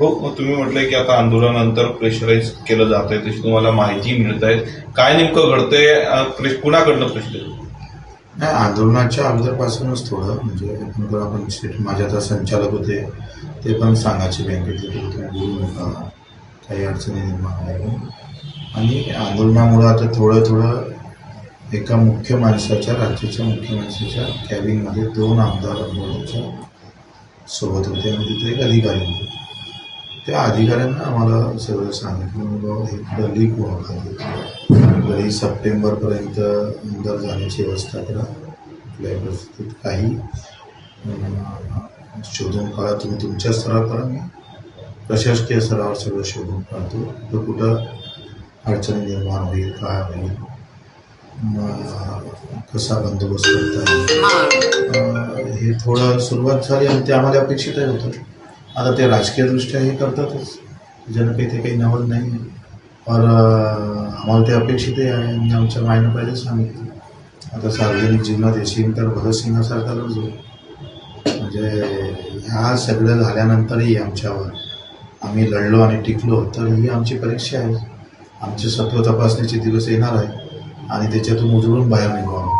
हो तुम्ही म्हटलंय की आता आंदोलनानंतर प्रेशराईज केलं जात आहे तशी तुम्हाला माहिती मिळत आहे काय नेमकं घडतंय? कुणाकडनं प्रेशर नाही आंदोलनाच्या अगोदरपासूनच थोडं. म्हणजे आपण माझे आता संचालक होते. ते पण सांगायचे बँकेतले बोलू नका. काही अडचणी निर्माण आहे. आणि आंदोलनामुळं आता थोडं थोडं एका मुख्य माणसाच्या राज्याच्या मुख्य माणसाच्या कॅबिनमध्ये दोन आमदार आंदोलनाच्या सोबत होते आणि तिथे एक अधिकारी होते. त्या अधिकाऱ्यांना आम्हाला सगळं सांगितलं की बाबा हे लीक होणार तरी सप्टेंबरपर्यंत अंदर जाण्याची व्यवस्था करा कुठल्याही परिस्थितीत काही शोधून काढा. तुम्ही तुमच्या स्तरावर करा मी प्रशासकीय स्तरावर सगळं शोधून काढतो. तर कुठं अडचणी निर्माण होईल काय होईल कसा बंदोबस्त करता येईल? हे. थोडं सुरुवात झाली आणि ते आम्हाला अपेक्षितही होतं. आता ते राजकीयदृष्ट्या हे करतातच. ज्यानं काही ते काही नवल नाही आहे. अं, आम्हाला ते अपेक्षितही आहे आणि आमच्या मायनं पहिले सांगितलं. आता सार्वजनिक जीवनात येशील तर भगतसिंगासारखा लढतो म्हणजे ह्या सगळं झाल्यानंतरही आमच्यावर आम्ही लढलो आणि टिकलो तर ही आमची परीक्षा आहे. आमचे सत्व तपासणीचे दिवस येणार आहे आणि त्याच्यातून उजळून बाहेर निघू